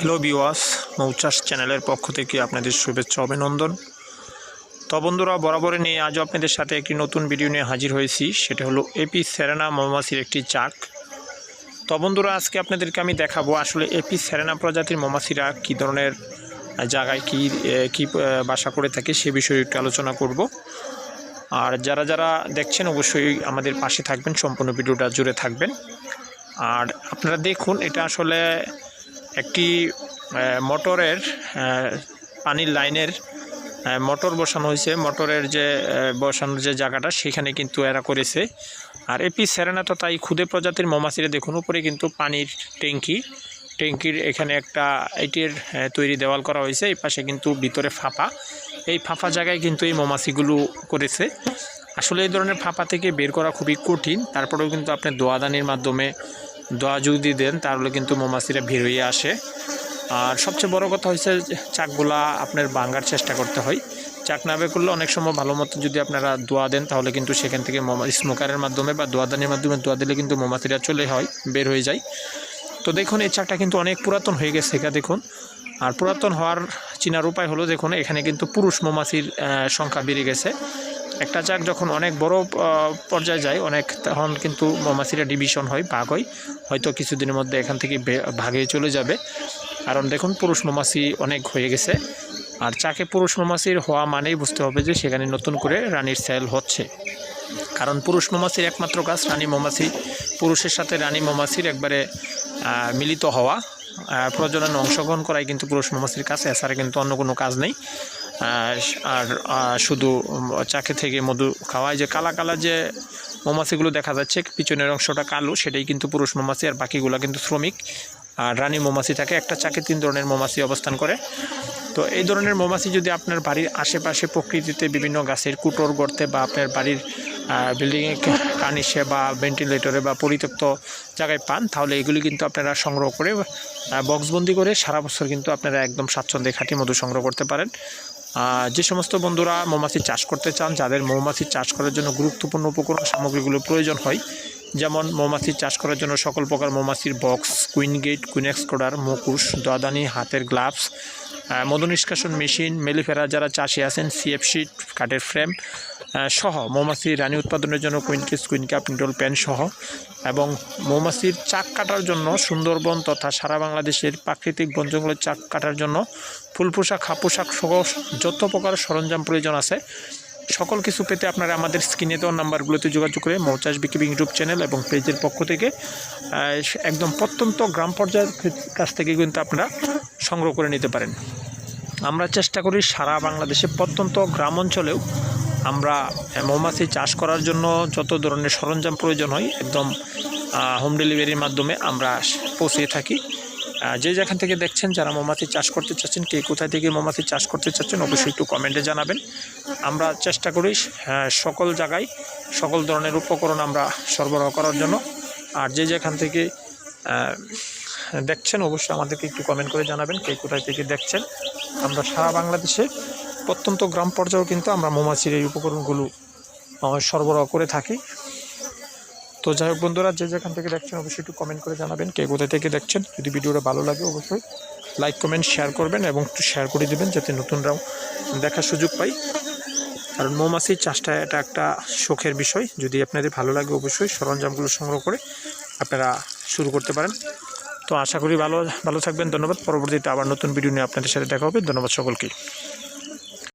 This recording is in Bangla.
হ্যালো বিওয়াস মৌচাষ চ্যানেলের পক্ষ থেকে আপনাদের শুভেচ্ছা, অভিনন্দন। তো বন্ধুরা, বরাবরই নিয়ে আজও আপনাদের সাথে একটি নতুন ভিডিও নিয়ে হাজির হয়েছি। সেটা হলো এপি সেরেনা মৌমাছির একটি চাক। তো বন্ধুরা, আজকে আপনাদেরকে আমি দেখাবো আসলে এপি সেরেনা প্রজাতির মৌমাছিরা কী ধরনের জায়গায় কী কী বাসা করে থাকে সে বিষয়ে একটু আলোচনা করব। আর যারা যারা দেখছেন, অবশ্যই আমাদের পাশে থাকবেন, সম্পূর্ণ ভিডিওটা জুড়ে থাকবেন। আর আপনারা দেখুন, এটা আসলে একটি মোটরের পানির লাইনের মোটর বসানো হয়েছে। মোটরের যে বসানোর যে জায়গাটা, সেখানে কিন্তু এরা করেছে। আর এপি সেরেনা তো তাই ক্ষুদে প্রজাতির মৌমাছিরা দেখুন, উপরে কিন্তু পানির ট্যাঙ্কি। ট্যাঙ্কির এখানে একটা এটির তৈরি দেওয়াল করা হয়েছে। এই পাশে কিন্তু ভিতরে ফাঁপা। এই ফাঁপা জায়গায় কিন্তু এই মৌমাছিগুলো করেছে। আসলে এই ধরনের ফাঁপা থেকে বের করা খুবই কঠিন। তারপরেও কিন্তু আপনি দোয়াদানির মাধ্যমে দোয়া যদি দেন, তাহলে কিন্তু মৌমাছিরা ভিড় হয়ে আসে। আর সবচেয়ে বড় কথা হচ্ছে চাকগুলা আপনার ভাঙার চেষ্টা করতে হয়। চাক না করলে অনেক সময় ভালো মতো যদি আপনারা দোয়া দেন, তাহলে কিন্তু সেখান থেকে স্মোকারের মাধ্যমে বা দোয়াদানির মাধ্যমে দোয়া দিলে কিন্তু মৌমাছিরা চলে হয়, বের হয়ে যায়। তো দেখুন, এই চাকটা কিন্তু অনেক পুরাতন হয়ে গেছে এটা দেখুন। আর পুরাতন হওয়ার চিনার উপায় হলো, দেখুন, এখানে কিন্তু পুরুষ মৌমাছির সংখ্যা বেড়ে গেছে। একটা চাক যখন অনেক বড় পর্যায়ে যায়, অনেক, তখন কিন্তু মৌমাছিরা ডিভিশন হয় ভাগ হয়। হয়তো কিছুদিনের মধ্যে এখান থেকে ভাগে চলে যাবে। কারণ দেখুন, পুরুষ মৌমাছি অনেক হয়ে গেছে। আর চাকে পুরুষ মৌমাছির হওয়া মানেই বুঝতে হবে যে, সেখানে নতুন করে রানীর সেল হচ্ছে। কারণ পুরুষ মৌমাছির একমাত্র কাজ রানী মৌমাছি। পুরুষের সাথে রানী মৌমাছির একবারে মিলিত হওয়া। প্রজননে অংশগ্রহণ করাই কিন্তু পুরুষ মৌমাছির কাছে এছাড়া কিন্তু অন্য কোনো কাজ নেই। আর শুধু চাকে থেকে মধু খাওয়ায় যে কালা কালা যে মৌমাছিগুলো দেখা যাচ্ছে, পিছনের অংশটা কালো, সেটাই কিন্তু পুরুষ মৌমাছি আর বাকিগুলো কিন্তু শ্রমিক। আর রানী মৌমাছি থাকে, একটা চাকে তিন ধরনের মৌমাছি অবস্থান করে। তো এই ধরনের মৌমাছি যদি আপনার বাড়ির আশেপাশে প্রকৃতিতে বিভিন্ন গাছের কুটোর গর্তে বা আপনার বাড়ির বিল্ডিংয়ে কানিসে বা ভেন্টিলেটরে বা পরিত্যক্ত জায়গায় পান, তাহলে এগুলি কিন্তু আপনারা সংগ্রহ করে বক্সবন্দি করে সারা বছর কিন্তু আপনারা একদম স্বাচ্ছন্দ্যে খাঁটি মধু সংগ্রহ করতে পারেন। যে সমস্ত বন্ধুরা মৌমাছি চাষ করতে চান, যাদের মৌমাছি চাষ করার জন্য গুরুত্বপূর্ণ উপকরণ সামগ্রীগুলো প্রয়োজন হয়, যেমন মৌমাছি চাষ করার জন্য সকল প্রকার মৌমাছির বক্স কুইন গেট কুইনেক্স কোডার মুকুশ দাদানি, হাতের গ্লাভস মধু নিষ্কাশন মেশিন, মেলিফেরা যারা চাষি আছেন সিএফ শিট কাঠের ফ্রেম সহ মৌমাছির রানী উৎপাদনের জন্য queen case queen cap needle pan সহ। এবং মৌমাছির চাক কাটার জন্য সুন্দরবন তথা সারা বাংলাদেশের প্রাকৃতিক বন জঙ্গলের চাক কাটার জন্য ফুল পোশাক, হাফ পোশাক সহ যত প্রকার সরঞ্জাম প্রয়োজন আছে, সকল কিছু পেতে আপনারা আমাদের স্ক্রিনে দেওয়া নাম্বারগুলোতে যোগাযোগ করে মৌচাষ বিকিবি ইউটিউব চ্যানেল এবং পেজের পক্ষ থেকে একদম প্রত্যন্ত গ্রাম পর্যায়ের কাছ থেকে কিন্তু আপনারা সংগ্রহ করে নিতে পারেন। আমরা চেষ্টা করি সারা বাংলাদেশে প্রত্যন্ত গ্রাম অঞ্চলেও আমরা মৌমাছি চাষ করার জন্য যত ধরনের সরঞ্জাম প্রয়োজন হয়, একদম হোম ডেলিভারির মাধ্যমে আমরা পৌঁছে থাকি। যে যেখান থেকে দেখছেন যারা মৌমাছি চাষ করতে চাচ্ছেন, কে কোথায় থেকে মৌমাছি চাষ করতে চাচ্ছেন, অবশ্যই একটু কমেন্টে জানাবেন। আমরা চেষ্টা করি সকল জায়গায় সকল ধরনের উপকরণ আমরা সরবরাহ করার জন্য। আর যে যেখান থেকে দেখছেন, অবশ্যই আমাদেরকে একটু কমেন্ট করে জানাবেন কে কোথায় থেকে দেখছেন। আমরা সারা বাংলাদেশে প্রত্যন্ত গ্রাম পর্যায়েও কিন্তু আমরা মৌমাছির এই উপকরণগুলো সরবরাহ করে থাকি। তো যাই হোক বন্ধুরা, যে যেখান থেকে দেখছেন, অবশ্যই একটু কমেন্ট করে জানাবেন কে কোথায় থেকে দেখছেন। যদি ভিডিওটা ভালো লাগে, অবশ্যই লাইক কমেন্ট শেয়ার করবেন এবং একটু শেয়ার করে দেবেন যাতে নতুনরাও দেখার সুযোগ পাই। কারণ মৌমাছির চাষটা এটা একটা শখের বিষয়। যদি আপনাদের ভালো লাগে, অবশ্যই সরঞ্জামগুলো সংগ্রহ করে আপনারা শুরু করতে পারেন। তো আশা করি ভালো ভালো থাকবেন, ধন্যবাদ। পরবর্তীতে আবার নতুন ভিডিও নিয়ে আপনাদের সাথে দেখা হবে। ধন্যবাদ সকলকে।